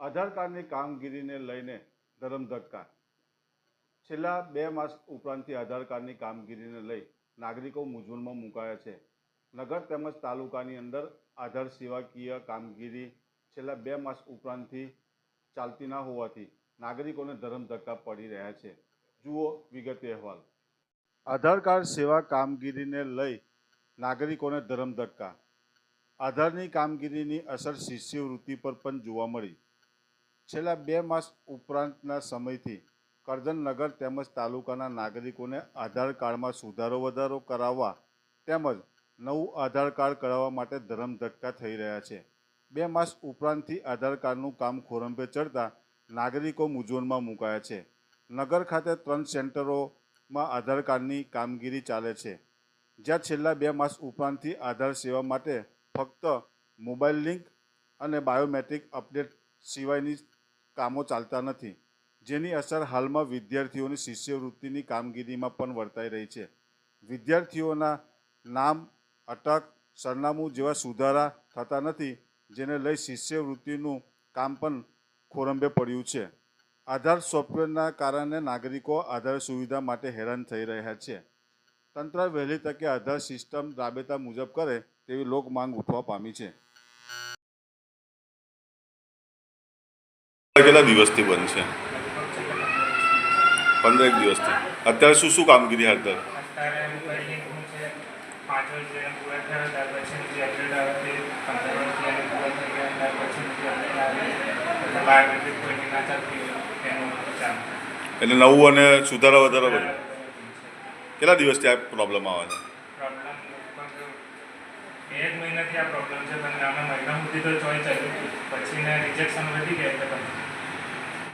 આધાર કાર્ડની કામગીરીને લઈને ધરમધક્કા છેલ્લા બે માસ ઉપરાંતથી આધાર કાર્ડની કામગીરીને લઈ નાગરિકો મૂંઝવણમાં મુકાયા છે. નગર તેમજ તાલુકાની અંદર આધાર સેવાકીય કામગીરી છેલ્લા બે માસ ઉપરાંતથી ચાલતી ના હોવાથી નાગરિકોને ધરમધક્કા પડી રહ્યા છે. જુઓ વિગતે અહેવાલ. આધાર કાર્ડ સેવા કામગીરીને લઈ નાગરિકોને ધરમધક્કા આધારની કામગીરીની અસર શિષ્યવૃત્તિ પર પણ જોવા મળી. છેલ્લા બે માસ ઉપરાંતના સમયથી કરજણનગર તેમજ તાલુકાના નાગરિકોને આધાર કાર્ડમાં સુધારો વધારો કરાવવા તેમજ નવું આધાર કાર્ડ કરાવવા માટે ધરમધક્કા થઈ રહ્યા છે. બે માસ ઉપરાંતથી આધાર કાર્ડનું કામ ખોરંભે ચડતા નાગરિકો મૂંઝવણમાં મુકાયા છે. નગર ખાતે ત્રણ સેન્ટરોમાં આધાર કાર્ડની કામગીરી ચાલે છે. જ્યાં છેલ્લા બે માસ ઉપરાંતથી આધાર સેવા માટે ફક્ત મોબાઈલ લિંક અને બાયોમેટ્રિક અપડેટ સિવાયની કામો ચાલતા નથી. જેની અસર હાલમાં વિદ્યાર્થીઓની શિષ્યવૃત્તિની કામગીરીમાં પણ વર્તાઈ રહી છે. વિદ્યાર્થીઓના નામ, અટક, સરનામું જેવા સુધારા થતા નથી, જેને લઈ શિષ્યવૃત્તિનું કામ પણ ખોરંભે પડ્યું છે. આધાર સોફ્ટવેરના કારણે નાગરિકો આધાર સુવિધા માટે હેરાન થઈ રહ્યા છે. તંત્ર વહેલી તકે આધાર સિસ્ટમ રાબેતા મુજબ કરે તેવી લોક માંગ ઉઠવા પામી છે. કેટલા દિવસથી બંધ છે? પંદર એક દિવસથી. અત્યારે શું શું કામગીરી હાથ ધરે? એટલે નવું અને સુધારા વધારા બધું. કેટલા દિવસથી આ પ્રોબ્લેમ આવે છે? જ મહિનાથી આ પ્રોબ્લેમ છે. પણ અમે મહિના સુધી તો ચોઈ ચાલ્યું હતું પછી ને રિજેક્શન વધી ગયા એટલે